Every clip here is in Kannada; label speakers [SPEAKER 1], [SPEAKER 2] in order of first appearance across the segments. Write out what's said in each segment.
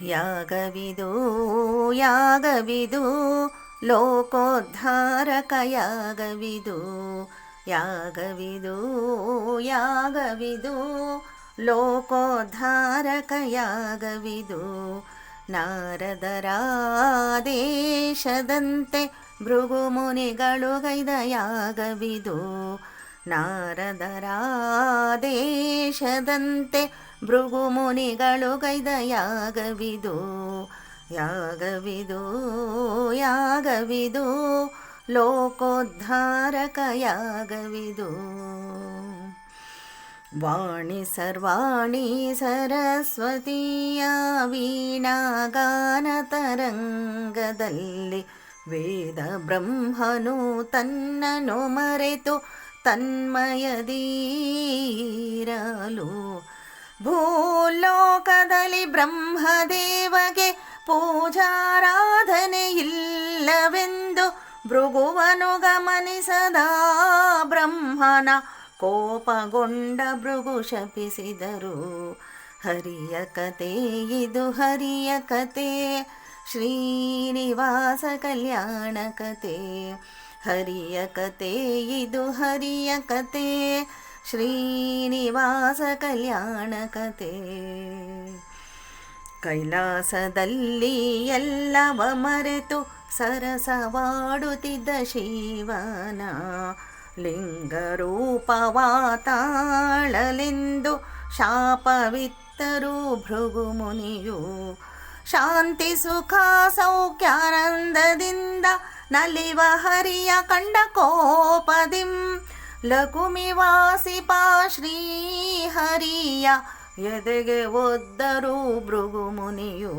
[SPEAKER 1] ಯಾಗವಿದು ಯಾಗವಿದು ಲೋಕೋದ್ಧಾರಕ ಯಾಗವಿದು ಯಾಗವಿದು ಯಾಗವಿದು ಲೋಕೋದ್ಧಾರಕ ಯಾಗವಿದು ನಾರದರಾದೇಶದಂತೆ ಭೃಗುಮುನಿಗಳು ಗೈದ ಯಾಗವಿದು ನಾರದರಾದೇಶದಂತೆ ಭೃಗುಮುನಿಗಳು ಕೈದ ಯಾಗವಿದು ಯಾಗವಿದು ಯಾಗವಿದು ಲೋಕೋದ್ಧಾರಕ ಯಾಗವಿದು ವಾಣಿ ಸರ್ವಾಣಿ ಸರಸ್ವತಿಯ ವೀಣಾಗಾನ ತರಂಗದಲ್ಲಿ ವೇದ ಬ್ರಹ್ಮನು ತನ್ನನು ಮರೆತು ತನ್ಮಯದೀರಲು ಭೂಲೋಕದಲ್ಲಿ ಬ್ರಹ್ಮದೇವಗೆ ಪೂಜಾರಾಧನೆ ಇಲ್ಲವೆಂದು ಭೃಗುವನು ಗಮನಿಸದ ಬ್ರಹ್ಮನ ಕೋಪಗೊಂಡ ಭೃಗು ಶಪಿಸಿದರು. ಹರಿಯ ಕತೆ ಇದು, ಹರಿಯ ಕತೆ ಶ್ರೀನಿವಾಸ ಕಲ್ಯಾಣ ಕತೆ ಹರಿಯ ಕತೆ ಇದು, ಹರಿಯ ಕತೆ ಶ್ರೀನಿವಾಸ ಕಲ್ಯಾಣ ಕತೆ ಕೈಲಾಸದಲ್ಲಿ ಎಲ್ಲವ ಮರೆತು ಸರಸವಾಡುತ್ತಿದ್ದ ಶಿವನ ಲಿಂಗರೂಪವಾತಾಳಲೆಂದು ಶಾಪವಿತ್ತರು ಭೃಗುಮುನಿಯು. ಶಾಂತಿ, ಸುಖ, ಸೌಖ್ಯಾನಂದದಿಂದ ನಲಿವ ಹರಿಯ ಕಂಡ ಕೋಪದಿಂ ಲಕುಮಿ ಶ್ರೀ ಹರಿಯ ಎದೆಗೆ ಒದ್ದರು ಭೃಗುಮುನಿಯು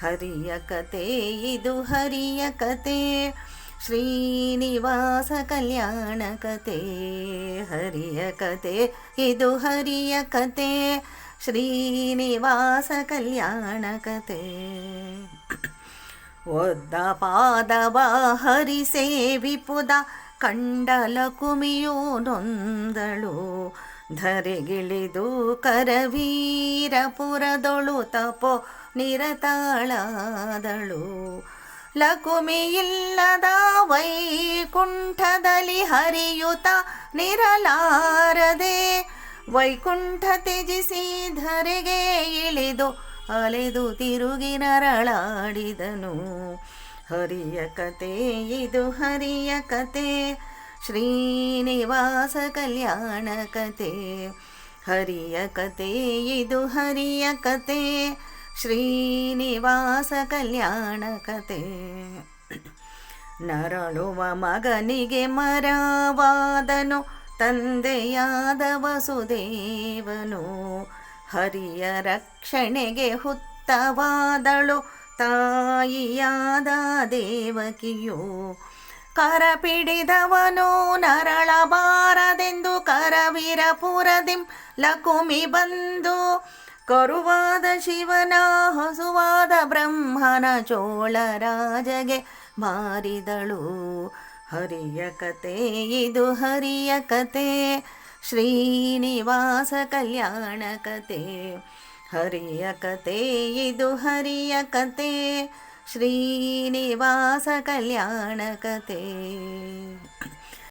[SPEAKER 1] ಹರಿಯ ಕತೆ ಇದು, ಹರಿಯ ಕತೆ. ಶ್ರೀನಿವಾಸ ಕಲ್ಯಾಣ ಕತೆ. ಹರಿಯ ಕತೆ ಇದು, ಹರಿಯ ಕತೆ. ಶ್ರೀನಿವಾಸ ಕಲ್ಯಾಣ ಕತೆ. ಒದ್ದ ಪಾದವ ಹರಿ ಸೇವಿಪುದ ಕಂಡಲ ನೊಂದಳು ಧರೆಗಿಳಿದು ಕರವೀರಪುರದೊಳು ತಪೋ ನಿರತಾಳಾದಳು. ಲಕುಮಿಯಿಲ್ಲದ ವೈಕುಂಠದಲ್ಲಿ ಹರಿಯುತ ನಿರಲಾರದೆ ವೈಕುಂಠ ತ್ಯಜಿಸಿ ಧರೆಗೆ ಇಳಿದು ಅಲೆದು ತಿರುಗಿ ನರಳಾಡಿದನು. ಹರಿಯ ಕತೆ, ಇದು ಹರಿಯ ಕತೆ. ಶ್ರೀನಿವಾಸ ಕಲ್ಯಾಣ ಕತೆ. ಹರಿಯ ಕತೆ, ಇದು ಹರಿಯ ಕತೆ. ಶ್ರೀನಿವಾಸ ಕಲ್ಯಾಣ ಕತೆ. ನರಳುವ ಮಗನಿಗೆ ಮರವಾದನು, ತಂದೆಯಾದ ವಸುದೇವನು. ಹರಿಯ ರಕ್ಷಣೆಗೆ ಹುತ್ತವಾದಳು ತಾಯಿಯಾದ ದೇವಕಿಯು ಕರಪಿಡಿದವನು ನರಳಬಾರದೆಂದು ಕರವೀರಪುರದಿಂ ಲಕುಮಿ ಬಂದು ಕರುವಾದ ಶಿವನ ಹಸುವಾದ ಬ್ರಹ್ಮನ ಚೋಳರಾಜಗೆ ಮಾರಿದಳು ಹರಿಯ ಕತೆ ಇದು, ಹರಿಯ ಕತೆ. ಶ್ರೀನಿವಾಸ ಕಲ್ಯಾಣ ಕತೆ. ಹರಿಯ ಕತೆ ಇದು ಹರಿಯ ಕತೆ. ಶ್ರೀನಿವಾಸ ಕಲ್ಯಾಣ ಕತೆ.